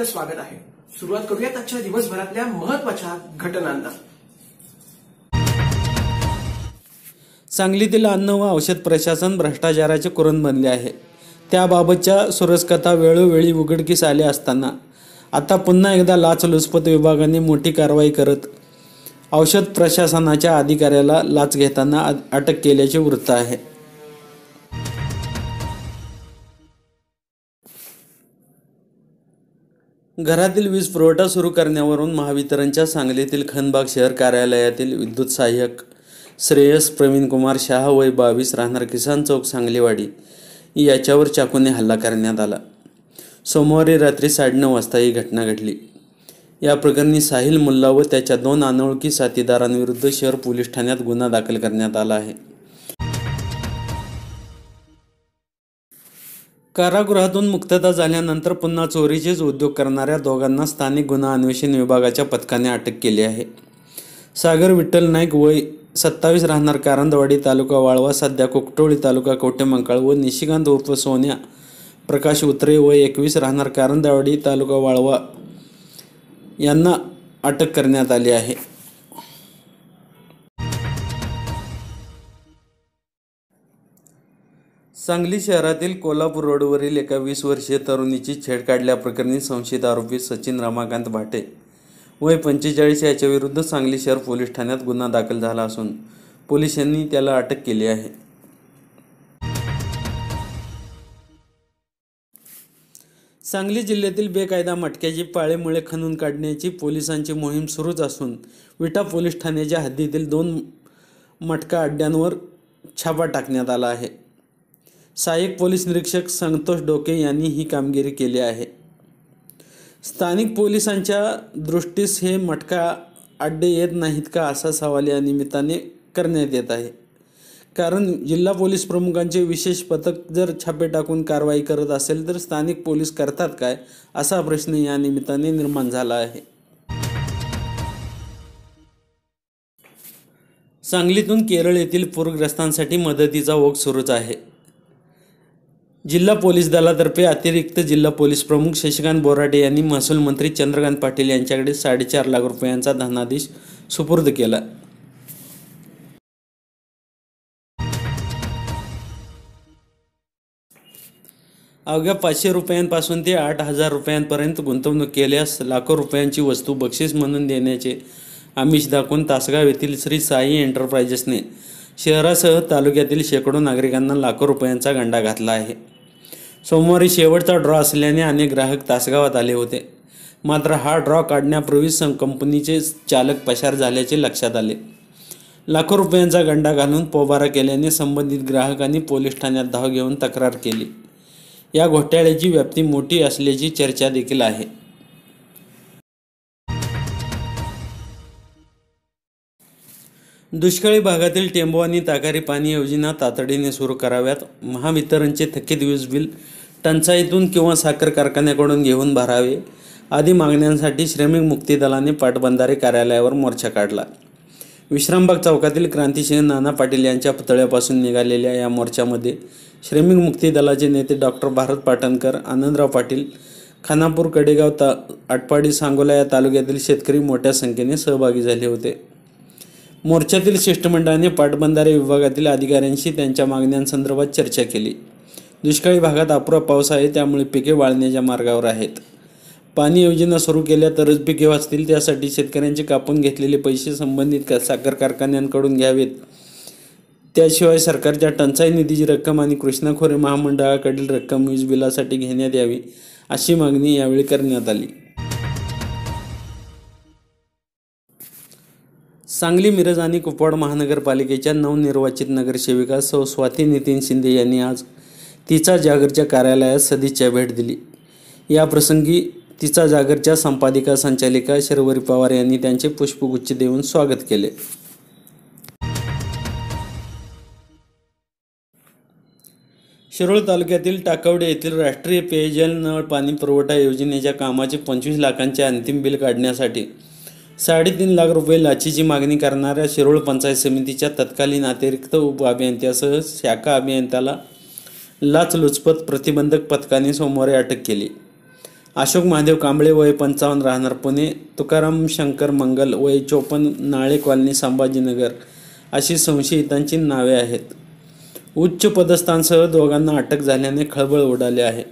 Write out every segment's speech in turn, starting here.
आपलं स्वागत आहे. सुरुवात करूयात आजच्या दिवसभरातल्या महत्त्वाच्या घटनांना. सांगलीतील अन्न व औषध प्रशासन भ्रष्टाचाराचे कुरण बनले आहे. त्याबाबतच्या सुरसकथा वेळोवेळी उघडकीस आल्या असताना. आता पुन्हा एकदा लाचलुचपत विभागाने मोठी कारवाई करत औषध प्रशासनाच्या अधिकाऱ्याला लाच घेताना अटक केल्याचे वृत्त आहे. घरातील वीज पुरवठा सुरू करण्यावरून महावितरणच्या सांगलीतील खनबाग शहर कार्यालयातील विद्युत सहाय्यक श्रेयस प्रवीण कुमार शहा वय बावीस राहणार किसान चौक सांगलीवाडी. याच्यावर चाकूने हल्ला करण्यात आला. सोमवारी रात्री साडेनऊ वाजता ही घटना घडली. या प्रकरणी साहिल मुल्ला व त्याच्या दोन अनोळखी साथीदारांविरुद्ध शहर पोलीस ठाण्यात गुन्हा दाखल करण्यात आला आहे. कारागृहातून मुक्तता झाल्यानंतर पुन्हा चोरीचेच उद्योग करणाऱ्या दोघांना स्थानिक गुन्हा अन्वेषण विभागाच्या पथकाने अटक केली आहे. सागर विठ्ठल नाईक वय सत्तावीस राहणार कारंदवाडी तालुका वाळवा सध्या कुकटोळी तालुका कवटेमंकाळ व निशिकांत उर्फ सोन्या प्रकाश उतरे वय एकवीस राहणार कारंदवाडी तालुका वाळवा यांना अटक करण्यात आली आहे. सांगली शहरातील कोल्हापूर रोडवरील एका वीस वर्षीय तरुणीची छेड काढल्याप्रकरणी संशयित आरोपी सचिन रमाकांत भाटे वय पंचेचाळीस याच्या विरुद्ध सांगली शहर पोलीस ठाण्यात गुन्हा दाखल झाला असून पोलिसांनी त्याला अटक केली आहे. सांगली जिल्ह्यातील बेकायदा मटक्याची पाळेमुळे खणून काढण्याची पोलिसांची मोहीम सुरूच असून विटा पोलीस ठाण्याच्या हद्दीतील दोन मटका अड्ड्यांवर छापा टाकण्यात आला आहे. सहाय्यक पोलीस निरीक्षक संतोष डोके यांनी ही कामगिरी केली आहे. स्थानिक पोलिसांच्या दृष्टीस हे मटका अड्डे येत नाहीत का असा सवाल या निमित्ताने करण्यात येत आहे. कारण जिल्हा पोलीस प्रमुखांचे विशेष पथक जर छापे टाकून कारवाई करत असेल तर स्थानिक पोलीस करतात काय असा प्रश्न या निमित्ताने निर्माण झाला आहे. सांगलीतून केरळ येथील पूरग्रस्तांसाठी मदतीचा ओघ सुरूच आहे. जिल्हा पोलीस दलातर्फे अतिरिक्त जिल्हा पोलीस प्रमुख शशिकांत बोराटे यांनी महसूल मंत्री चंद्रकांत पाटील यांच्याकडे साडेचार लाख रुपयांचा धनादेश सुपूर्द केला. अवघ्या पाचशे रुपयांपासून ते आठ हजार रुपयांपर्यंत गुंतवणूक केल्यास लाखो रुपयांची वस्तू बक्षीस म्हणून देण्याचे आमिष दाखवून तासगाव येथील श्री साई एंटरप्राइजेसने शहरासह तालुक्यातील शेकडो नागरिकांना लाखो रुपयांचा गंडा घातला आहे. सोमवारी शेवटचा ड्रॉ असल्याने अनेक ग्राहक तासगावात आले होते. मात्र हा ड्रॉ काढण्यापूर्वी कंपनीचे चालक पसार झाल्याचे लक्षात आले. लाखो रुपयांचा गंडा घालून पोबारा केल्याने संबंधित ग्राहकांनी पोलीस ठाण्यात धाव घेऊन तक्रार केली. या घोटाळ्याची व्याप्ती मोठी असल्याची चर्चा देखील आहे. दुष्काळी भागातील टेंबू आणि ताकारी पाणी योजना तातडीने सुरू कराव्यात. महावितरणचे थकीत वीज बिल टंचाईतून किंवा साखर कारखान्याकडून घेऊन भरावे आदी मागण्यांसाठी श्रमिक मुक्ती दलाने पाटबंधारे कार्यालयावर मोर्चा काढला. विश्रामबाग चौकातील क्रांतिसिंह नाना पाटील यांच्या पुतळ्यापासून निघालेल्या या मोर्चामध्ये श्रमिक मुक्ती दलाचे नेते डॉक्टर भारत पाटणकर आनंदराव पाटील खानापूर कडेगाव ता आटपाडी सांगोला या तालुक्यातील शेतकरी मोठ्या संख्येने सहभागी झाले होते. मोर्चातील शिष्टमंडळाने पाटबंधारे विभागातील अधिकाऱ्यांशी त्यांच्या मागण्यांसंदर्भात चर्चा केली. दुष्काळी भागात अपुरा पाऊस आहे त्यामुळे पिके वाळण्याच्या मार्गावर आहेत. पाणी योजना सुरू केल्या तरच पिके वाचतील त्यासाठी शेतकऱ्यांचे कापून घेतलेले पैसे संबंधित का- साखर कारखान्यांकडून घ्यावेत. त्याशिवाय सरकारच्या टंचाई निधीची रक्कम आणि कृष्णा खोरे महामंडळाकडील रक्कम वीज बिलासाठी घेण्यात यावी अशी मागणी यावेळी करण्यात आली. सांगली मिरज आणि कुपवाड महानगरपालिकेच्या नवनिर्वाचित नगरसेविका सौ स्वाती नितीन शिंदे यांनी आज तिचा जागरच्या कार्यालयात सदिच्छा भेट दिली. याप्रसंगी तिचा जागरच्या संपादिका संचालिका शर्वरी पवार यांनी त्यांचे पुष्पगुच्छ देऊन स्वागत केले. शिरोळ तालुक्यातील टाकवडे येथील राष्ट्रीय पेयजल नळ पाणी पुरवठा योजनेच्या कामाचे पंचवीस लाखांचे अंतिम बिल काढण्यासाठी साडेतीन लाख रुपये लाचीची मागणी करणाऱ्या शिरोळ पंचायत समितीच्या तत्कालीन अतिरिक्त उप अभियंत्यासह शाखा अभियंत्याला लाचलुचपत प्रतिबंधक पथकाने सोमवारी अटक केली. अशोक महादेव कांबळे वय पंचावन्न राहणार पुणे तुकाराम शंकर मंगल वय चोपन्न नाळे कॉलनी संभाजीनगर अशी संशयितांची नावे आहेत. उच्च पदस्थांसह दोघांना अटक झाल्याने खळबळ उडाली आहे.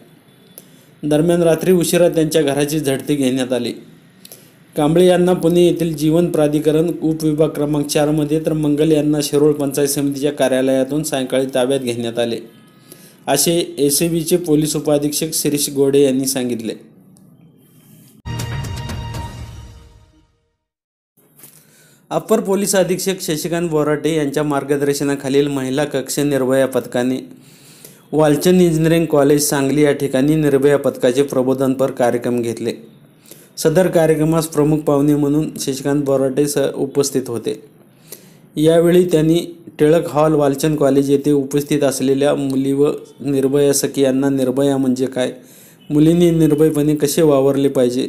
दरम्यान रात्री उशिरा त्यांच्या घराची झडती घेण्यात आली. कांबळे यांना पुणे येथील जीवन प्राधिकरण उपविभाग क्रमांक चारमध्ये तर मंगल यांना शिरोळ पंचायत समितीच्या कार्यालयातून सायंकाळी ताब्यात घेण्यात आले. असे एस बीचे पोलीस उपाधीक्षक शिरीष गोडे यांनी सांगितले. अप्पर पोलीस अधीक्षक शशिकांत बोराटे यांच्या मार्गदर्शनाखालील महिला कक्ष निर्भया पथकाने वालचंद इंजिनिअरिंग कॉलेज सांगली या ठिकाणी निर्भया पथकाचे प्रबोधनपर कार्यक्रम घेतले. सदर कार्यक्रमास प्रमुख पाहुणे म्हणून शशिकांत बोराटे स उपस्थित होते. यावेळी त्यांनी टिळक हॉल वालचंद कॉलेज येथे उपस्थित असलेल्या मुली व निर्भया सखी यांना निर्भया म्हणजे काय? मुलींनी निर्भयपणे कसे वावरले पाहिजे?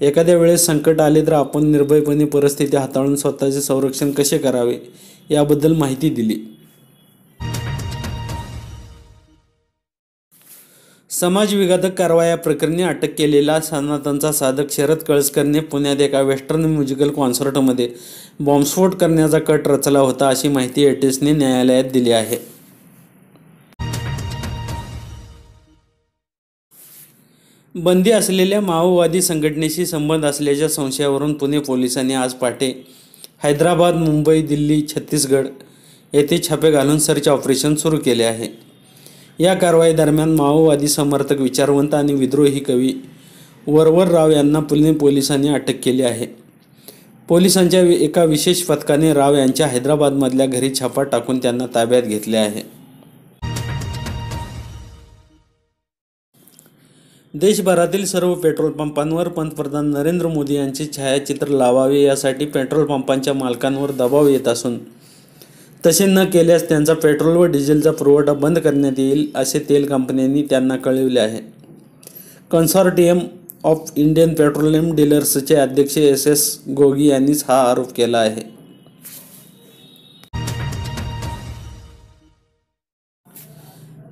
एखाद्या वेळेस संकट आले तर आपण निर्भयपणे परिस्थिती हाताळून स्वतःचे संरक्षण कसे करावे? याबद्दल माहिती दिली. समाजविघातक कारवाया प्रकरणी अटक केलेला सनातनचा साधक शरद कळसकरने पुण्यात एका वेस्टर्न म्युझिकल कॉन्सर्टमध्ये बॉम्बस्फोट करण्याचा कट रचला होता अशी माहिती एटीएसने न्यायालयात दिली आहे. बंदी असलेल्या माओवादी संघटनेशी संबंध असल्याच्या संशयावरून पुणे पोलिसांनी आज पहाटे हैदराबाद मुंबई दिल्ली छत्तीसगड येथे छापे घालून सर्च ऑपरेशन सुरू केले आहे. या कारवाई दरम्यान माओवादी समर्थक विचारवंत आणि विद्रोही कवी वरवर राव यांना पुणे पोलिसांनी अटक केली आहे. पोलिसांच्या एका विशेष पथकाने राव यांच्या हैदराबादमधल्या घरी छापा टाकून त्यांना ताब्यात घेतले आहे. देशभरातील सर्व पेट्रोल पंपांवर पंतप्रधान नरेंद्र मोदी यांचे छायाचित्र लावावे यासाठी पेट्रोल पंपांच्या मालकांवर दबाव येत असून तसे न केल्यास त्यांचा पेट्रोल व डिझेलचा पुरवठा बंद करण्यात येईल असे तेल कंपन्यांनी त्यांना कळविले आहे. कन्सॉर्टियम ऑफ इंडियन पेट्रोलियम डीलर्सचे अध्यक्ष एस एस गोगी यांनीच हा आरोप केला आहे.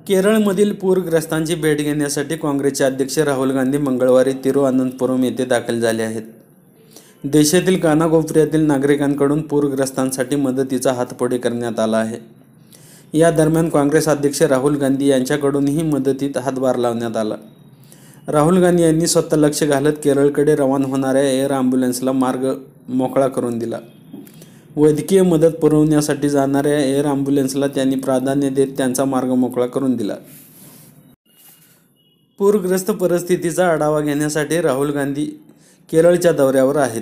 केरळमधील पूरग्रस्तांची भेट घेण्यासाठी काँग्रेसचे अध्यक्ष राहुल गांधी मंगळवारी तिरुअनंतपुरम येथे दाखल झाले आहेत. देशातील कानाकोपऱ्यातील नागरिकांकडून पूरग्रस्तांसाठी मदतीचा हात पुढे करण्यात आला आहे. या दरम्यान काँग्रेस अध्यक्ष राहुल गांधी यांच्याकडूनही मदतीत हातभार लावण्यात आला. राहुल गांधी यांनी स्वतः लक्ष घालत केरळकडे रवाना होणाऱ्या एअर ॲम्ब्युलन्सला मार्ग मोकळा करून दिला. वैद्यकीय मदत पुरवण्यासाठी जाणाऱ्या एअर ॲम्ब्युलन्सला त्यांनी प्राधान्य देत त्यांचा मार्ग मोकळा करून दिला. पूरग्रस्त परिस्थितीचा आढावा घेण्यासाठी राहुल गांधी केरळच्या दौऱ्यावर आहेत.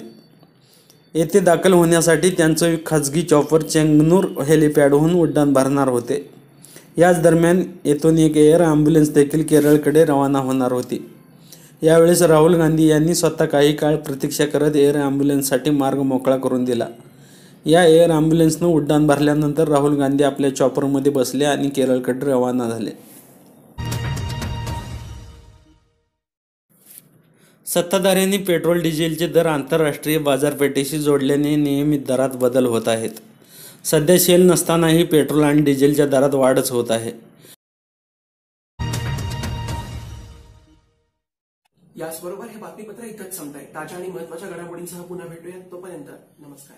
येथे दाखल होण्यासाठी त्यांचं खाजगी चॉपर चेंगनूर हेलिपॅडहून उड्डाण भरणार होते. याच दरम्यान येथून एक एअर ॲम्ब्युलन्स देखील केरळकडे रवाना होणार होती. यावेळेस राहुल गांधी यांनी स्वतः काही काळ प्रतीक्षा करत एअर ॲम्ब्युलन्ससाठी मार्ग मोकळा करून दिला. या एअर ॲम्ब्युलन्सनं उड्डाण भरल्यानंतर राहुल गांधी आपल्या चॉपरमध्ये बसले आणि केरळकडे रवाना झाले. सत्ताधाऱ्यांनी पेट्रोल डिझेलचे दर आंतरराष्ट्रीय बाजारपेठेशी जोडल्याने नियमित दरात बदल होत आहेत. सध्या शेल नसतानाही पेट्रोल आणि डिझेलच्या दरात वाढच होत आहे. याचबरोबर हे बातमीपत्र इथंच संपत आहे ताज्या आणि महत्त्वाच्या घडामोडींसह पुन्हा भेटूया तोपर्यंत नमस्कार.